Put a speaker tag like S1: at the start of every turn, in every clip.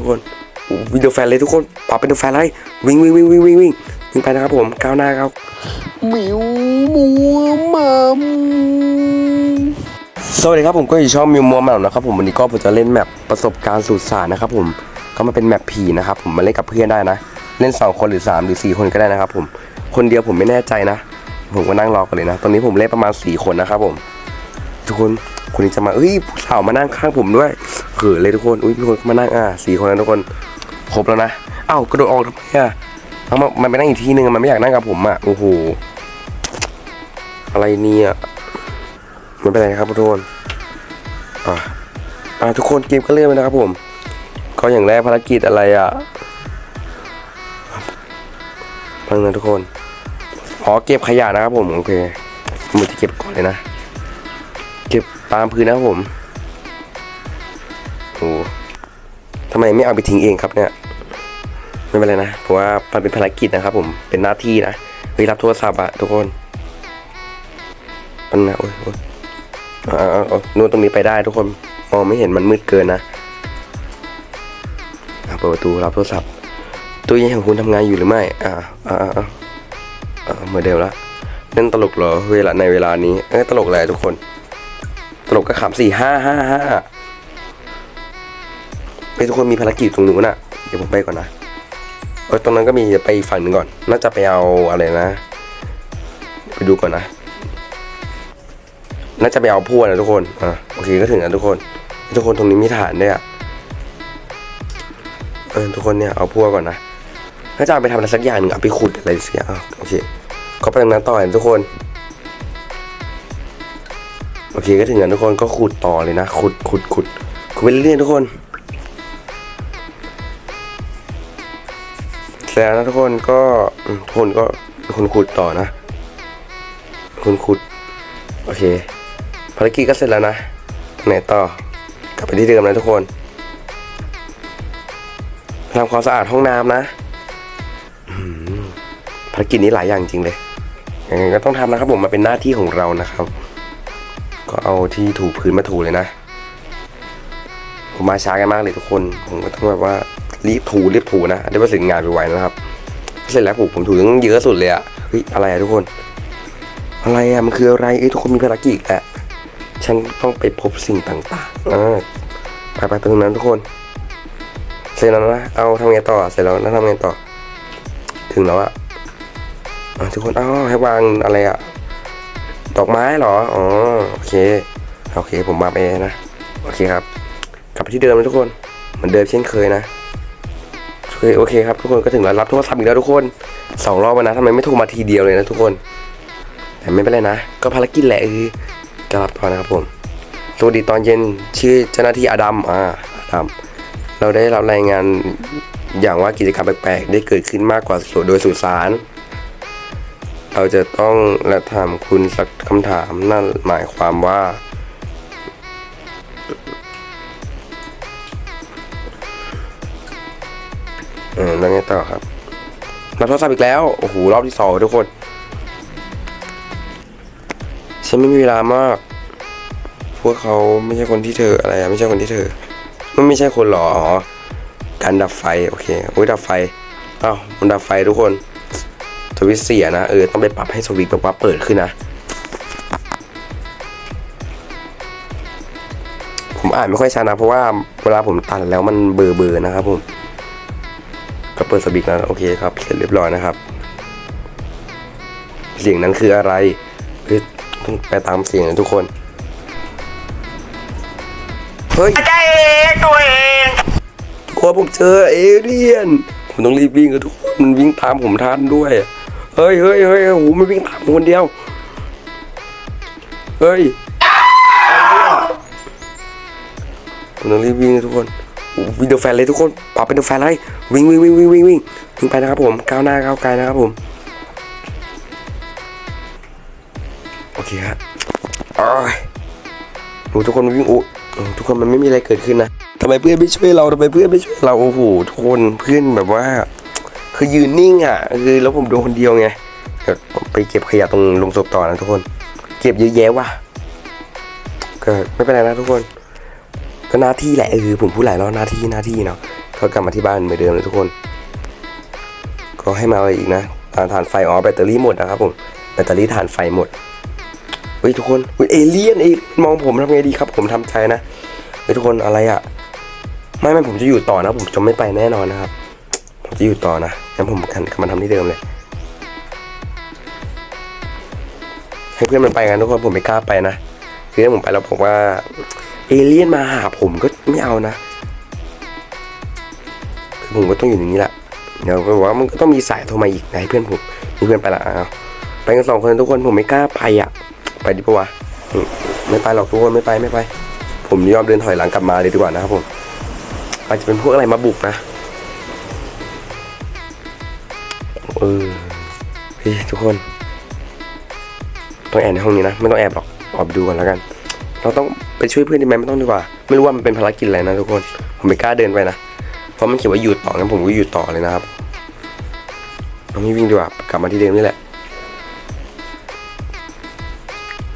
S1: ทุกคนวิดีโอแฟนเลยทุกคนปรับเป็นแฟนเลยวิ่งวิ่งวิ่งวิ่งวิ่งวิ่งวิ่งไปนะครับผมก้าวหน้าครับหมิวมัวมัมสวัสดีครับผมก็อยู่ช่องมิวมัวมัมนะครับผมวันนี้ก็ผมจะเล่นแมปประสบการณ์สุดสารนะครับผมก็มาเป็นแมปผีนะครับผมมาเล่นกับเพื่อนได้นะ เล่นสองคนหรือสามหรือสี่คนก็ได้นะครับผมคนเดียวผมไม่แน่ใจนะ ผมก็นั่งรอกันเลยนะ ตอนนี้ผมเล่นประมาณสี่คนนะครับผม ทุกคน คนนี้จะมาเอ้ยผู้สาวมานั่งข้างผมด้วยเขินเลยทุกคนอุ้ยมีคนมานั่งอะสี่คนแล้วทุกคนครบแล้วนะเอ้ากระโดดออกทำไมอะเอามามันไปนั่งอีกที่นึงมันไม่อยากนั่งกับผมอะโอ้โหอะไรเนี่ยไม่เป็นไรครับทุกคนอะอะทุกคนเกมก็เริ่มแล้วนะครับผมก็อย่างแรกภารกิจอะไรอะพังนะทุกคนอ๋อเก็บขยะนะครับผมโอเคมือจะเก็บก่อนเลยนะ ตามพื้นนะครับผมโอ้ทำไมไม่เอาไปทิ้งเองครับเนี่ย ไม่เป็นไรนะ เพราะว่ามันเป็นภารกิจนะครับผม เป็นหน้าที่นะเฮ้ยรับโทรศัพท์อะทุกคนมันนะโอ้ยโอ้ยอาเอานู่นตรงนี้ไปได้ทุกคน มองไม่เห็นมันมืดเกินนะเปิดประตูรับโทรศัพท์ ตู้เย็นของคุณทำงานอยู่หรือไม่ อ่า อ่าอ่าอ่าเหมือนเดิมละเล่นตลกเหรอ เวลาในเวลานี้ เอ้ยตลกอะไรทุกคน ตลกก็ขำสี่ห้าห้าห้าไปทุกคนมีภารกิจตรงนู้นน่ะ เดี๋ยวผมไปก่อนนะเออตรงนั้นก็มีไปฝั่งหนึ่งก่อน น่าจะไปเอาอะไรนะ ไปดูก่อนนะ น่าจะไปเอาพวกนะทุกคน อะโอเคก็ถึงแล้วทุกคน ทุกคนตรงนี้มีฐานด้วยอะเออทุกคนเนี่ยเอาพวก่อนนะน่าจะเอาไปทำอะไรสักอย่างหนึ่งเอาไปขุดอะไรสักอย่างโอเคก็ไปตรงนั้นต่อนะทุกคน โอเคก็ถึงแล้วทุกคนก็ขุดต่อเลยนะ ขุดขุดขุดขุดไปเรื่อยๆทุกคนเสร็จแล้วนะทุกคนก็ทุกคนก็คนขุดต่อนะคนขุด โอเค ภารกิจก็เสร็จแล้วนะ ไหนต่อกลับไปที่เดิมนะทุกคนทำความสะอาดห้องน้ำนะภารกิจนี้หลายอย่างจริงเลยยังไงก็ต้องทำนะครับผมมาเป็นหน้าที่ของเรานะครับ ก็เอาที่ถูพื้นมาถูเลยนะ ผมมาช้ากันมากเลยทุกคน ผมก็ต้องแบบว่ารีบถูรีบถูนะได้ประสิทธิ์งานไปไวนะครับ เสร็จแล้วผมผมถูตั้งเยอะสุดเลยอะเฮ้ยอะไรอะทุกคน อะไรอะมันคืออะไรเอ้ยทุกคนมีภารกิจแหละฉันต้องไปพบสิ่งต่างๆอ่าไปไปไปตรงนั้นทุกคน เสร็จแล้วนะ เอาทำไงต่อ เสร็จแล้วแล้วทำไงต่อ ถึงแล้วอะอะทุกคนอ้าวให้วางอะไรอะ ดอกไม้เหรอ อ๋อ โอเค โอเค ผมมาไปนะ โอเคครับ กลับไปที่เดิมนะทุกคน เหมือนเดิมเช่นเคยนะ โอเคโอเคครับทุกคนก็ถึงแล้วรับโทรศัพท์อีกแล้วทุกคนสองรอบแล้วนะทำไมไม่โทรมาทีเดียวเลยนะทุกคน แต่ไม่เป็นไรนะ ก็ภารกิจแหละคือจะรับพอนะครับผม สวัสดีตอนเย็นชื่อเจ้าหน้าที่อดัม อ่าอดัม เราได้รับรายงานอย่างว่ากิจกรรมแปลกๆได้เกิดขึ้นมากกว่าโดยสุสาน เราจะต้องและถามคุณสักคำถามนั่นหมายความว่า เออแล้วไงต่อครับรับโทรศัพท์อีกแล้ว โอ้โห รอบที่สองทุกคน ฉันไม่มีเวลามาก พวกเขาไม่ใช่คนที่เธออะไรอะไม่ใช่คนที่เธอ มันไม่ใช่คนหรอ อ๋อ การดับไฟ โอเค โอ้ยดับไฟ อ้าว มันดับไฟทุกคน สวิตเสียนะ เออ ต้องไปปรับให้สวิตแบบว่าเปิดขึ้นนะ ผมอ่านไม่ค่อยชัดนะ เพราะว่าเวลาผมตัดแล้วมันเบอร์เบอร์นะครับผมก็เปิดสวิตช์นะโอเคครับ เสร็จเรียบร้อยนะครับ เสียงนั้นคืออะไรเฮ้ยต้องไปตามเสียงนะทุกคน เฮ้ย
S2: ใจเองตัวเอง
S1: ทุกคนผมเจอเอเลี่ยนผมต้องรีบวิ่งกับทุกคนมันวิ่งตามผมทันด้วย เฮ้ยเฮ้ยเฮ้ยโอ้โหมันวิ่งตามคนเดียว เฮ้ยผมต้องรีบวิ่งนะทุกคนวิ่งเดอะแฟนเลยทุกคนปรับเป็นเดอะแฟนเลยวิ่งวิ่งวิ่งวิ่งวิ่งวิ่งวิ่งไปนะครับผมก้าวหน้าก้าวไกลนะครับผมโอเคฮะอ้ยโอ้ทุกคนวิ่งโอ้โอ้ทุกคนมันไม่มีอะไรเกิดขึ้นนะทำไมเพื่อนไม่ช่วยเราทำไมเพื่อนไม่ช่วยเราโอ้โหทุกคนเพื่อนแบบว่า คือยืนนิ่งอะคือแล้วผมโดนคนเดียวไงเดี๋ยวผมไปเก็บขยะตรงลงศพต่อนะทุกคน เก็บเยอะแยะว่ะก็ไม่เป็นไรนะทุกคน ก็หน้าที่แหละเออผมพูดหลายรอบหน้าที่หน้าที่เนาะก็กลับมาที่บ้านเหมือนเดิมเลยทุกคน ก็ให้มาอะไรอีกนะอ่านไฟอ๋อแบตเตอรี่หมดนะครับผมแบตเตอรี่ถ่านไฟหมดเฮ้ยทุกคนเฮ้ยเอเลี่ยนเอยมองผมทำไงดีครับ ผมทำใจนะเฮ้ยทุกคนอะไรอะไม่ไม่ผมจะอยู่ต่อนะ ผมจะไม่ไปแน่นอนนะครับ ผมจะอยู่ต่อนะ งั้นผมกลับมาทำที่เดิมเลย ให้เพื่อนมันไปกันทุกคนผมไม่กล้าไปนะคือถ้าผมไปแล้วผมว่า เอเลี่ยนมาหาผมก็ไม่เอานะคือผมก็ต้องอยู่อย่างนี้แหละเดี๋ยวก็ว่ามันก็ต้องมีสายโทรมาอีกนะให้เพื่อนผมมีเพื่อนไปละอ้าวไปกันสองคนทุกคนผมไม่กล้าไปอะ ไปดีปะวะไม่ไปหรอกทุกคนไม่ไปไม่ไป ผมยอมเดินถอยหลังกลับมาเลยดีกว่านะครับผมอาจจะเป็นพวกอะไรมาบุกนะ เออเฮ้ยทุกคน ต้องแอบในห้องนี้นะ ไม่ต้องแอบหรอกออกไปดูกันแล้วกัน เราต้องไปช่วยเพื่อนดีไหมไม่ต้องดีกว่า ไม่รู้ว่ามันเป็นภารกิจอะไรนะทุกคน ผมไม่กล้าเดินไปนะ เพราะมันเขียนว่าหยุดต่องั้นผมก็หยุดต่อเลยนะครับเราไม่วิ่งดีกว่ากลับมาที่เดิมนี่แหละ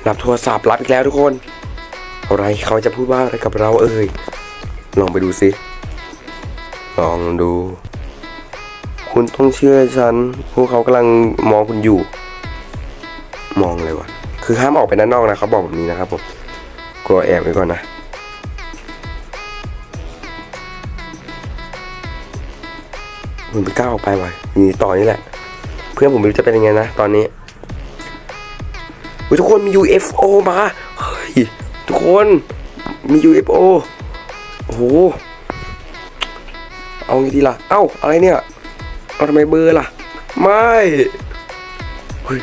S1: รับโทรศัพท์รับอีกแล้วทุกคน อะไรเขาจะพูดว่าอะไรกับเราเอ่ย ลองไปดูสิ ลองดู คุณต้องเชื่อฉัน พวกเขากำลังมองคุณอยู่ มองเลยวะคือห้ามออกไปด้านนอกนะเขาบอกแบบนี้นะครับผมกลัวแอบไว้ก่อนนะ ผมไม่กล้าออกไปว่ะนี่ต่อนี่แหละ เพื่อนผมไม่รู้จะเป็นยังไงนะตอนนี้ทุกคนมี UFO มาเฮ้ยทุกคนมี UFO โอ้โห เอาไงดีล่ะ เอ้า อะไรเนี่ย เอาทำไมเบอร์ล่ะ ไม่เฮ้ย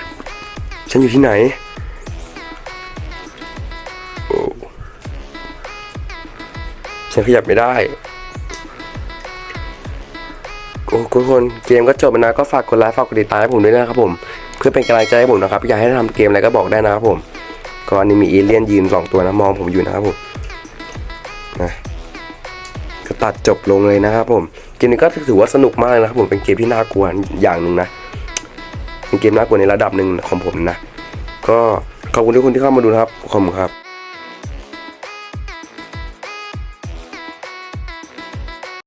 S1: ฉันอยู่ที่ไหนโอ้ฉันขยับไม่ได้โอ้ทุกคนเกมก็จบแล้วนะก็ฝากกดไลค์ฝากกดติดตามให้ผมด้วยนะครับผม เพื่อเป็นกำลังใจให้ผมนะครับอยากให้ทำเกมอะไรก็บอกได้นะครับผมก็อันนี้มีเอเลี่ยนยืนสองตัวนะมองผมอยู่นะครับผมนะ ตัดจบลงเลยนะครับผม เกมนี้ก็ถือว่าสนุกมากเลยนะครับผม เป็นเกมที่น่ากลัวอย่างหนึ่งนะ เป็นเกมน่ากลัวในระดับหนึ่งของผมนะ ก็ขอบคุณทุกคนที่เข้ามาดูนะครับ ขอบคุณครับ